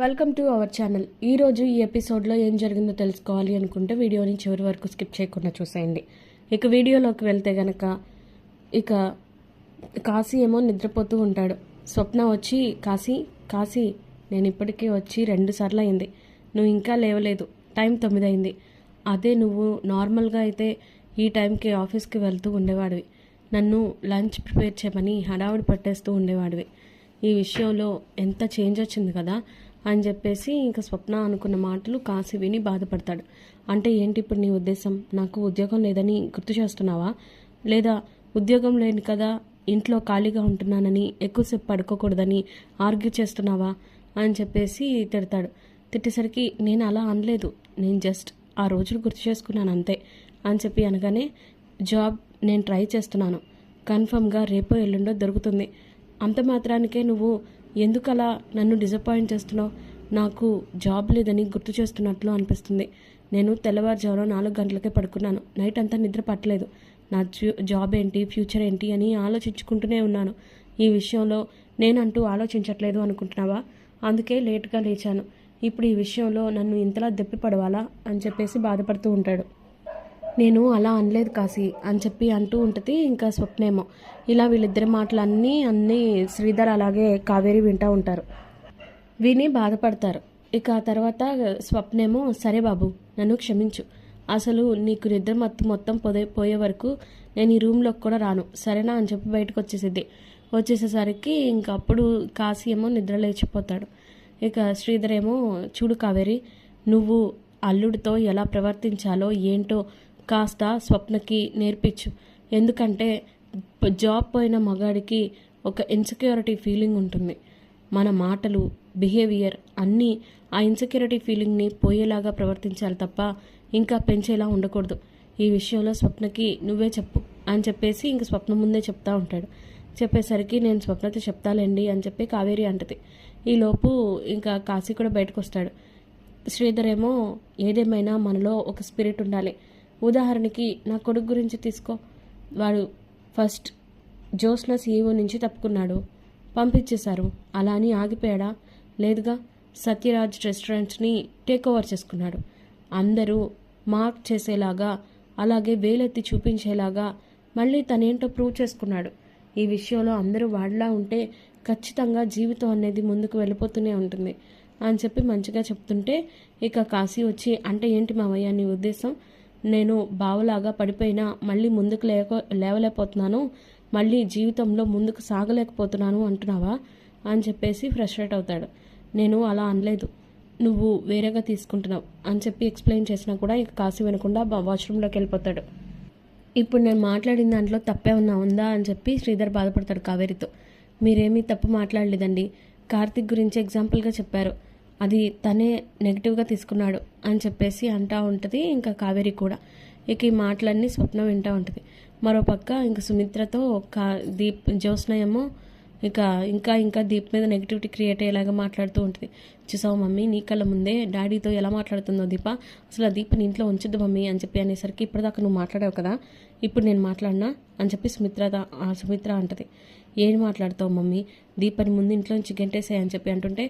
Welcome to our channel. ఈరోజు ఈ ఎపిసోడ్లో ఏం జరిగిందో తెలుసుకోవాలి అనుకుంటే వీడియోని చివరి వరకు స్కిప్ చేయకుండా చూసేయండి. ఇక వీడియోలోకి వెళ్తే గనక ఇక కాశీ ఏమో నిద్రపోతూ ఉంటాడు. స్వప్న వచ్చి కాశీ కాశీ నేను ఇప్పటికే వచ్చి రెండు సార్లు అయింది. నువ్వు ఇంకా లేవలేదు. టైం తొమ్మిది అయింది. అదే నువ్వు నార్మల్గా అయితే ఈ టైంకి ఆఫీస్కి వెళ్తూ ఉండేవాడివి. నన్ను లంచ్ ప్రిపేర్ చేయమని హడావుడి పట్టేస్తూ ఉండేవాడివి. ఈ విషయంలో ఎంత చేంజ్ వచ్చింది కదా? అని చెప్పేసి ఇంకా స్వప్న అనుకున్న మాటలు కాసి విని బాధపడతాడు. అంటే ఏంటి ఇప్పుడు నీ ఉద్దేశం? నాకు ఉద్యోగం లేదని గుర్తు చేస్తున్నావా? లేదా ఉద్యోగం లేని కదా ఇంట్లో ఖాళీగా ఉంటున్నానని ఎక్కువసేపు పడుకోకూడదని ఆర్గ్యూ చేస్తున్నావా? అని చెప్పేసి తిడతాడు. తిట్టేసరికి నేను అలా అనలేదు. నేను జస్ట్ ఆ రోజులు గుర్తు చేసుకున్నాను అంతే అని చెప్పి అనగానే జాబ్ నేను ట్రై చేస్తున్నాను. కన్ఫర్మ్గా రేపో ఎల్లుండో దొరుకుతుంది. అంత మాత్రానికే నువ్వు ఎందుకలా నన్ను డిసప్పాయింట్ చేస్తున్నావు? నాకు జాబ్ లేదని గుర్తు చేస్తున్నట్లు అనిపిస్తుంది. నేను తెల్లవారుజామున నాలుగు గంటలకే పడుకున్నాను. నైట్ అంతా నిద్ర పట్టలేదు. నా జాబ్ ఏంటి ఫ్యూచర్ ఏంటి అని ఆలోచించుకుంటూనే ఉన్నాను. ఈ విషయంలో నేనంటూ ఆలోచించట్లేదు అనుకుంటున్నావా? అందుకే లేట్గా లేచాను. ఇప్పుడు ఈ విషయంలో నన్ను ఇంతలా దెప్పి పడవాలా? అని చెప్పేసి బాధపడుతూ ఉంటాడు. నేను అలా అనలేదు కాశీ అని చెప్పి అంటూ ఉంటుంది ఇంకా స్వప్నేమో. ఇలా వీళ్ళిద్దరి మాటలు అన్నీ అన్నీ శ్రీధర్ అలాగే కావేరి వింటూ ఉంటారు. విని బాధపడతారు. ఇక ఆ తర్వాత స్వప్నేమో సరే బాబు నన్ను క్షమించు. అసలు నీకు నిద్ర మత్తు మొత్తం పోయే పోయే వరకు నేను ఈ రూమ్లోకి కూడా రాను. సరేనా అని చెప్పి బయటకు వచ్చేసిద్ది. వచ్చేసేసరికి ఇంకా అప్పుడు కాశీ ఏమో నిద్ర లేచిపోతాడు. ఇక శ్రీధర్ ఏమో చూడు కావేరి నువ్వు అల్లుడితో ఎలా ప్రవర్తించాలో ఏంటో కాస్త స్వప్నకి నేర్పించు. ఎందుకంటే జాబ్ పోయిన మగాడికి ఒక ఇన్సెక్యూరిటీ ఫీలింగ్ ఉంటుంది. మన మాటలు బిహేవియర్ అన్నీ ఆ ఇన్సెక్యూరిటీ ఫీలింగ్ని పోయేలాగా ప్రవర్తించాలి తప్ప ఇంకా పెంచేలా ఉండకూడదు. ఈ విషయంలో స్వప్నకి నువ్వే చెప్పు అని చెప్పేసి ఇంక స్వప్న ముందే చెప్తా ఉంటాడు. చెప్పేసరికి నేను స్వప్నతో చెప్తాలేండి అని చెప్పి కావేరి అంటది. ఈలోపు ఇంకా కాశీ కూడా బయటకు వస్తాడు శ్రీధర్ ఏమో ఏదేమైనా మనలో ఒక స్పిరిట్ ఉండాలి. ఉదాహరణకి నా కొడుకు గురించి తీసుకో. వాడు ఫస్ట్ జోస్న సీఈఓ నుంచి తప్పుకున్నాడు. పంపించేశారు. అలా అని ఆగిపోయాడా? లేదుగా. సత్యరాజ్ రెస్టారెంట్స్ని టేక్ ఓవర్ చేసుకున్నాడు. అందరూ మార్క్ చేసేలాగా అలాగే వేలెత్తి చూపించేలాగా మళ్ళీ తనేంటో ప్రూవ్ చేసుకున్నాడు. ఈ విషయంలో అందరూ వాడిలా ఉంటే ఖచ్చితంగా జీవితం అనేది ముందుకు వెళ్ళిపోతూనే ఉంటుంది. అని చెప్పి మంచిగా చెప్తుంటే ఇక కాశీ వచ్చి అంటే ఏంటి మావయ్య నీ ఉద్దేశం? నేను బావలాగా పడిపోయినా మళ్ళీ ముందుకు లేక లేవలేకపోతున్నాను. మళ్ళీ జీవితంలో ముందుకు సాగలేకపోతున్నాను అంటున్నావా? అని చెప్పేసి ఫ్రస్ట్రేట్ అవుతాడు. నేను అలా అనలేదు. నువ్వు వేరేగా తీసుకుంటున్నావు అని చెప్పి ఎక్స్ప్లెయిన్ చేసినా కూడా ఇక కాశీ వినకుండా వాష్రూమ్లోకి వెళ్ళిపోతాడు. ఇప్పుడు నేను మాట్లాడిన దాంట్లో తప్పే ఉన్నా ఉందా అని చెప్పి శ్రీధర్ బాధపడతాడు కావేరితో. మీరేమీ తప్పు మాట్లాడలేదండి. కార్తిక్ గురించి ఎగ్జాంపుల్గా చెప్పారు. అది తనే నెగిటివ్గా తీసుకున్నాడు అని చెప్పేసి అంటూ ఉంటుంది ఇంకా కావేరి కూడా. ఇక ఈ మాటలన్నీ స్వప్నం వింటూ ఉంటుంది. మరోపక్క ఇంకా సుమిత్రతో కా దీప్ జ్యోత్స్న ఏమో ఇక ఇంకా ఇంకా దీప్ మీద నెగిటివిటీ క్రియేట్ అయ్యేలాగా మాట్లాడుతూ ఉంటుంది. చూసావు మమ్మీ నీ కళ్ళ ముందే డాడీతో ఎలా మాట్లాడుతుందో దీప? అసలు ఆ దీపని ఇంట్లో ఉంచొద్దు మమ్మీ అని చెప్పి అనేసరికి ఇప్పటిదాకా నువ్వు మాట్లాడావు కదా ఇప్పుడు నేను మాట్లాడినా అని చెప్పి సుమిత్ర సుమిత్ర అంటది. ఏం మాట్లాడతావు మమ్మీ? దీపని ముందు ఇంట్లో నుంచి గెంటేసాయి అని చెప్పి అంటుంటే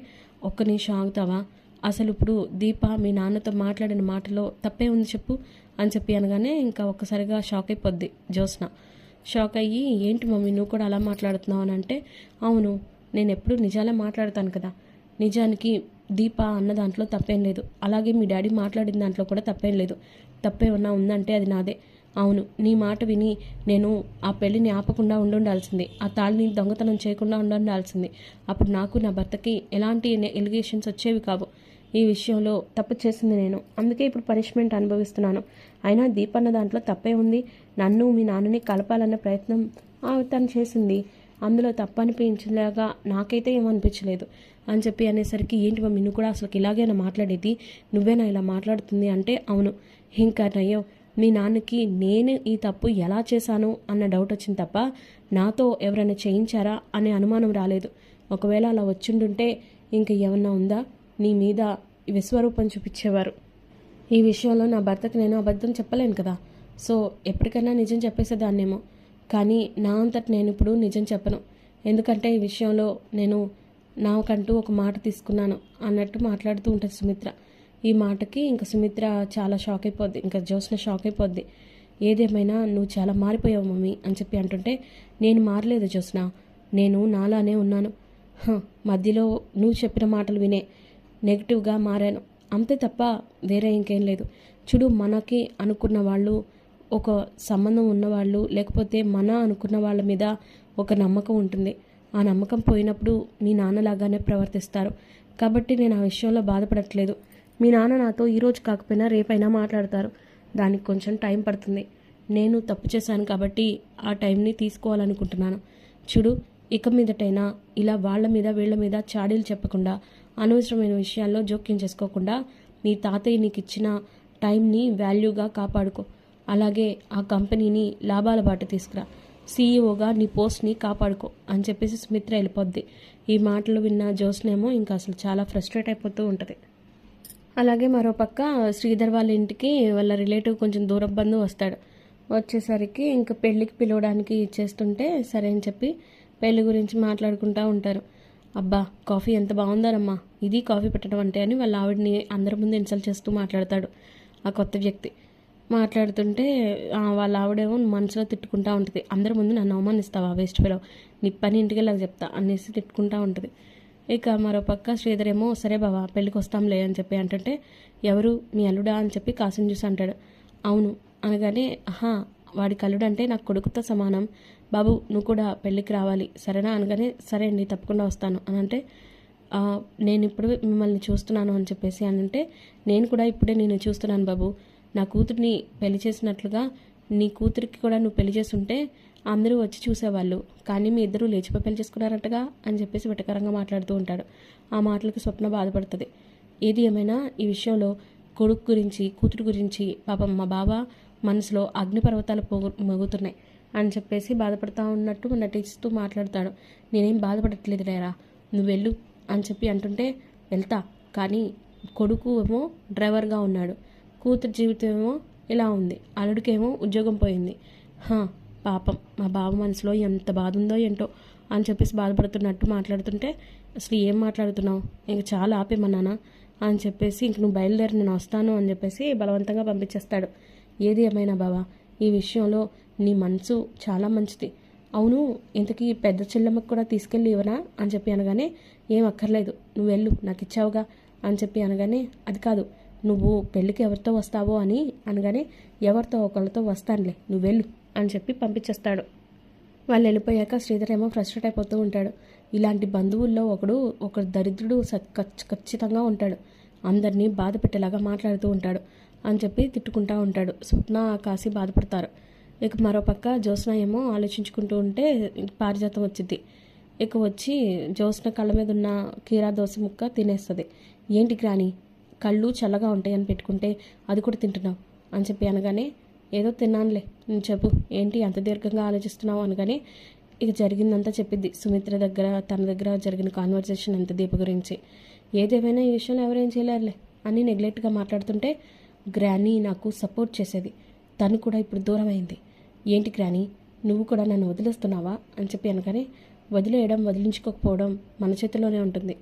ఒక్క నిమిషం ఆగుతావా? అసలు ఇప్పుడు దీప మీ నాన్నతో మాట్లాడిన మాటలో తప్పే ఉంది చెప్పు అని చెప్పి అనగానే ఇంకా ఒక్కసారిగా షాక్ అయిపోద్ది జ్యోత్స్న. షాక్ అయ్యి ఏంటి మమ్మీ నువ్వు కూడా అలా మాట్లాడుతున్నావు? అని అంటే అవును నేను ఎప్పుడు నిజాలే మాట్లాడతాను కదా. నిజానికి దీప అన్న దాంట్లో తప్పేం లేదు. అలాగే మీ డాడీ మాట్లాడిన దాంట్లో కూడా తప్పేం లేదు. తప్పేమన్నా ఉందంటే అది నాదే. అవును నీ మాట విని నేను ఆ పెళ్ళిని ఆపకుండా ఉండుండాల్సింది. ఆ తాళిని దొంగతనం చేయకుండా ఉండాల్సింది అప్పుడు నాకు నా భర్తకి ఎలాంటి ఎలిగేషన్స్ వచ్చేవి కావు. ఈ విషయంలో తప్పు చేసింది నేను. అందుకే ఇప్పుడు పనిష్మెంట్ అనుభవిస్తున్నాను. అయినా దీపన్న దాంట్లో తప్పే ఉంది. నన్ను మీ నాన్నని కలపాలన్న ప్రయత్నం తను చేసింది. అందులో తప్పనిపించలేగా నాకైతే ఏమనిపించలేదు అని చెప్పి అనేసరికి ఏంటి మమ్మీ నువ్వు కూడా అసలు ఇలాగేనా మాట్లాడేది? నువ్వేనా ఇలా మాట్లాడుతుంది? అంటే అవును. ఇంకా నయ్యో మీ నాన్నకి నేను ఈ తప్పు ఎలా చేశాను అన్న డౌట్ వచ్చింది తప్ప నాతో ఎవరైనా చేయించారా అనే అనుమానం రాలేదు. ఒకవేళ అలా వచ్చిండుంటే ఇంక ఏమన్నా ఉందా? నీ మీద విశ్వరూపం చూపించేవారు. ఈ విషయంలో నా భర్తకు నేను అబద్ధం చెప్పలేను కదా. సో ఎప్పటికైనా నిజం చెప్పేసేదాన్నేమో. కానీ నా అంతటి నేను ఇప్పుడు నిజం చెప్పను. ఎందుకంటే ఈ విషయంలో నేను నాకంటూ ఒక మాట తీసుకున్నాను అన్నట్టు మాట్లాడుతూ ఉంటుంది సుమిత్ర. ఈ మాటకి ఇంకా సుమిత్ర చాలా షాక్ అయిపోద్ది. ఇంకా జ్యోత్స్న షాక్ అయిపోద్ది. ఏదేమైనా నువ్వు చాలా మారిపోయావు మమ్మీ అని చెప్పి అంటుంటే నేను మారలేదు జ్యోత్స్న. నేను నాలానే ఉన్నాను. హ, మధ్యలో నువ్వు చెప్పిన మాటలు వినే నెగిటివ్గా మారాను. అంతే తప్ప వేరే ఇంకేం లేదు. చూడు మనకి అనుకున్న వాళ్ళు ఒక సంబంధం ఉన్నవాళ్ళు లేకపోతే మన అనుకున్న వాళ్ళ మీద ఒక నమ్మకం ఉంటుంది. ఆ నమ్మకం పోయినప్పుడు మీ నాన్నలాగానే ప్రవర్తిస్తారు. కాబట్టి నేను ఆ విషయంలో బాధపడట్లేదు. మీ నాన్న నాతో ఈరోజు కాకపోయినా రేపైనా మాట్లాడతారు. దానికి కొంచెం టైం పడుతుంది. నేను తప్పు చేశాను కాబట్టి ఆ టైంని తీసుకోవాలనుకుంటున్నాను. చూడు ఇక మీదటైనా ఇలా వాళ్ళ మీద వీళ్ళ మీద చాడీలు చెప్పకుండా అనవసరమైన విషయాల్లో జోక్యం చేసుకోకుండా మీ తాతయ్య నీకు ఇచ్చిన టైంని వాల్యూగా కాపాడుకో. అలాగే ఆ కంపెనీని లాభాల బాట తీసుకురా. సీఈఓగా నీ పోస్ట్ని కాపాడుకో అని చెప్పేసి సుమిత్ర వెళ్ళిపోద్ది. ఈ మాటలు విన్న జోస్నేమో ఇంకా అసలు చాలా ఫ్రస్ట్రేట్ అయిపోతూ ఉంటుంది. అలాగే మరోపక్క శ్రీధర్ వాళ్ళ ఇంటికి వాళ్ళ రిలేటివ్ కొంచెం దూరం వస్తాడు. వచ్చేసరికి ఇంకా పెళ్ళికి పిలవడానికి ఇచ్చేస్తుంటే సరే అని చెప్పి పెళ్ళి గురించి మాట్లాడుకుంటూ ఉంటారు. అబ్బా కాఫీ ఎంత బాగుందారమ్మా ఇది కాఫీ పెట్టడం అంటే అని వాళ్ళ ఆవిడని అందరి ముందు ఇన్సల్ట్ చేస్తూ మాట్లాడతాడు ఆ కొత్త వ్యక్తి. మాట్లాడుతుంటే వాళ్ళ ఆవిడేమో మనసులో తిట్టుకుంటా ఉంటుంది. అందరి ముందు నన్ను అవమానిస్తావా వేస్ట్ ఫెలో? నీ పని ఇంటికి వెళ్ళాక చెప్తా అనేసి తిట్టుకుంటా ఉంటుంది. ఇక మరోపక్క శ్రీధరేమో సరే బావా పెళ్ళికి వస్తాంలే అని చెప్పి అంటుంటే ఎవరు? మీ అల్లుడా? అని చెప్పి కాసిని చూసి అంటాడు. అవును అనగానే ఆహా వాడి కల్లుడు అంటే నాకు కొడుకుతో సమానం. బాబు నువ్వు కూడా పెళ్ళికి రావాలి సరేనా? అనగానే సరే అండి తప్పకుండా వస్తాను అని అంటే నేను ఇప్పుడు మిమ్మల్ని చూస్తున్నాను అని చెప్పేసి అని అంటే నేను కూడా ఇప్పుడే నేను చూస్తున్నాను బాబు. నా కూతుర్ని పెళ్ళి చేసినట్లుగా నీ కూతురికి కూడా నువ్వు పెళ్ళి చేస్తుంటే అందరూ వచ్చి చూసేవాళ్ళు. కానీ మీ ఇద్దరు లేచిపోయి పెళ్ళి చేసుకున్నారంటగా అని చెప్పేసి వెటకరంగా మాట్లాడుతూ ఉంటాడు. ఆ మాటలకు స్వప్న బాధపడుతుంది. ఏది ఏమైనా ఈ విషయంలో కొడుకు గురించి కూతురు గురించి పాపం మా బావ మనసులో అగ్నిపర్వతాలు పోగు మోగుతున్నాయి అని చెప్పేసి బాధపడతా ఉన్నట్టు నటిస్తూ మాట్లాడతాడు. నేనేం బాధపడట్లేదు రేరా నువ్వు వెళ్ళు అని చెప్పి అంటుంటే వెళ్తా కానీ కొడుకు ఏమో డ్రైవర్గా ఉన్నాడు. కూతురు జీవితం ఏమో ఇలా ఉంది. అల్లుడికేమో ఉద్యోగం పోయింది. పాపం మా బావ మనసులో ఎంత బాధ ఉందో ఏంటో అని చెప్పేసి బాధపడుతున్నట్టు మాట్లాడుతుంటే అసలు ఏం మాట్లాడుతున్నావు? ఇంక చాలా ఆపేమన్నానా అని చెప్పేసి ఇంక నువ్వు బయలుదేరి నేను వస్తాను అని చెప్పేసి బలవంతంగా పంపించేస్తాడు. ఏది ఏమైనా బావా ఈ విషయంలో నీ మనసు చాలా మంచిది. అవును ఇంతకీ పెద్ద చెల్లెమ్మకి కూడా తీసుకెళ్ళి ఇవ్వనా? అని చెప్పి అనగానే ఏం అక్కర్లేదు నువ్వు వెళ్ళు నాకు ఇచ్చావుగా అని చెప్పి అనగానే అది కాదు నువ్వు పెళ్ళికి ఎవరితో వస్తావో అని అనగానే ఎవరితో ఒకళ్ళతో వస్తానులే నువ్వు వెళ్ళు. అని చెప్పి పంపించేస్తాడు. వాళ్ళు వెళ్ళిపోయాక శ్రీధర్ ఏమో ఫ్రస్ట్రేట్ అయిపోతూ ఉంటాడు. ఇలాంటి బంధువుల్లో ఒకడు ఒక దరిద్రుడు ఖచ్చితంగా ఉంటాడు. అందరినీ బాధ పెట్టేలాగా మాట్లాడుతూ ఉంటాడు అని చెప్పి తిట్టుకుంటా ఉంటాడు. స్వప్న కాసి బాధపడతారు. ఇక మరోపక్క జ్యోత్స్న ఏమో ఆలోచించుకుంటూ ఉంటే పారిజాతం వచ్చింది ఇక వచ్చి జ్యోత్స్న కళ్ళ మీద ఉన్న కీరా దోశ ముక్క తినేస్తుంది. ఏంటి గ్రాని కళ్ళు చల్లగా ఉంటాయని పెట్టుకుంటే అది కూడా తింటున్నావు అని చెప్పి అనగానే ఏదో తిన్నానులే నువ్వు చెప్పు. ఏంటి అంత దీర్ఘంగా ఆలోచిస్తున్నావు అనగానే ఇక జరిగిందంతా చెప్పింది సుమిత్ర దగ్గర తన దగ్గర జరిగిన కాన్వర్సేషన్ అంత దీప గురించి. ఏదేమైనా ఈ విషయంలో ఎవరేం చేయలేరులే అని నెగ్లెక్ట్గా మాట్లాడుతుంటే గ్రానీ నాకు సపోర్ట్ చేసేది. తను కూడా ఇప్పుడు దూరం అయింది. ఏంటి గ్రానీ నువ్వు కూడా నన్ను వదిలేస్తున్నావా అని చెప్పి అనగానే వదిలేయడం వదిలించుకోకపోవడం మన చేతిలోనే ఉంటుంది.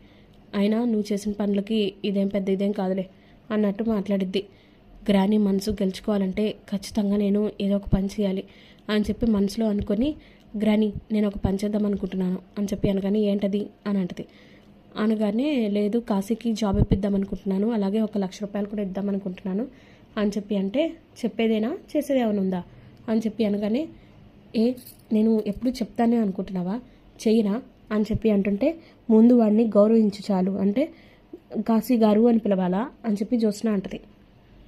అయినా నువ్వు చేసిన పనులకి ఇదేం పెద్ద ఇదేం కాదులే అన్నట్టు మాట్లాడిద్ది. గ్రాని మనసు గెలుచుకోవాలంటే ఖచ్చితంగా నేను ఏదో ఒక పని చేయాలి అని చెప్పి మనసులో అనుకొని గ్రాని నేను ఒక పని చేద్దాం అనుకుంటున్నాను అని చెప్పి అనగానే ఏంటది? అని అంటది. అనగానే లేదు కాశీకి జాబ్ ఇప్పిద్దాం అనుకుంటున్నాను అలాగే ఒక లక్ష రూపాయలు కూడా ఇద్దాం అనుకుంటున్నాను అని చెప్పి అంటే చెప్పేదేనా? చేసేది ఏమైనా ఉందా? అని చెప్పి అనగానే ఏ నేను ఎప్పుడు చెప్తానే అనుకుంటున్నావా? చెయ్యినా? అని చెప్పి అంటుంటే ముందు వాడిని గౌరవించు చాలు అంటే కాశీ గారు అని పిలవాలా? అని చెప్పి జ్యోత్స్న అంటది.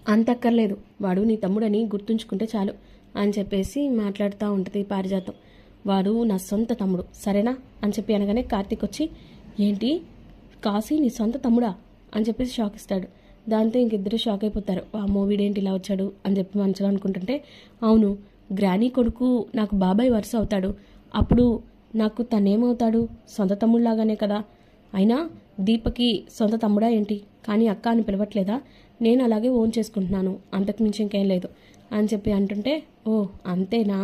అంతక్కర్లేదు. వాడు నీ తమ్ముడని గుర్తుంచుకుంటే చాలు అని చెప్పేసి మాట్లాడుతూ ఉంటుంది పారిజాతం. వాడు నా సొంత తమ్ముడు సరేనా? అని చెప్పి అనగానే కార్తీక్ వచ్చి ఏంటి? కాశీ నీ సొంత తమ్ముడా? అని చెప్పేసి షాక్ ఇస్తాడు. దాంతో ఇంకిద్దరు షాక్ అయిపోతారు. ఆ మూవీడేంటి ఇలా వచ్చాడు? అని చెప్పి మనసులో అనుకుంటుంటే అవును గ్రానీ కొడుకు నాకు బాబాయ్ వరుస అవుతాడు. అప్పుడు నాకు తనేమవుతాడు? సొంత తమ్ముళ్ళలాగానే కదా. అయినా దీపకి సొంత తమ్ముడా ఏంటి? కానీ అక్క అని పిలవట్లేదా? నేను అలాగే ఓన్ చేసుకుంటున్నాను. అంతకుమించి ఇంకేం లేదు అని చెప్పి అంటుంటే ఓ అంతేనా?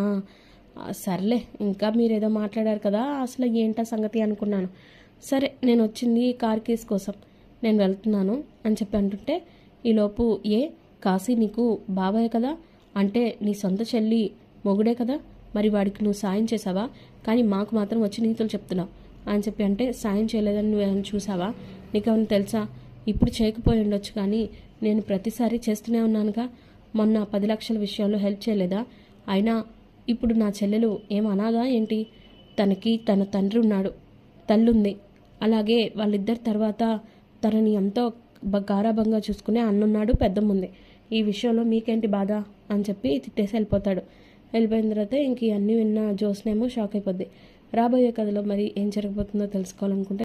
సర్లే ఇంకా మీరేదో మాట్లాడారు కదా అసలు ఏంటా సంగతి అనుకున్నాను. సరే నేను వచ్చింది కార్ కేస్ కోసం. నేను వెళ్తున్నాను అని చెప్పి అంటుంటే ఈలోపు ఏ కాశీ నీకు బాబాయ్ కదా? అంటే నీ సొంత చెల్లి మొగుడే కదా? మరి వాడికి నువ్వు సాయం చేసావా కానీ మాకు మాత్రం వచ్చి నీతులు చెప్తున్నావు. అని చెప్పి అంటే సాయం చేయలేదని నువ్వేమైనా చూసావా? నీకేమైనా తెలుసా? ఇప్పుడు చేయకపోయి ఉండొచ్చు కానీ నేను ప్రతిసారి చేస్తూనే ఉన్నానుగా. మొన్న పది లక్షల విషయంలో హెల్ప్ చేయలేదా? అయినా ఇప్పుడు నా చెల్లెలు ఏమనాగా ఏంటి? తనకి తన తండ్రి ఉన్నాడు. తల్లుంది. అలాగే వాళ్ళిద్దరి తర్వాత తనని ఎంతో బ- చూసుకునే అన్నున్నాడు పెద్దమ్ముంది. ఈ విషయంలో మీకేంటి బాధ? అని చెప్పి తిట్టేసి వెళ్ళిపోతాడు. వెళ్ళిపోయిన తర్వాత ఇంక ఇవన్నీ విన్న జోస్నేమో షాక్ అయిపోద్ది. రాబోయే కథలో మరి ఏం జరగబోతుందో తెలుసుకోవాలనుకుంటే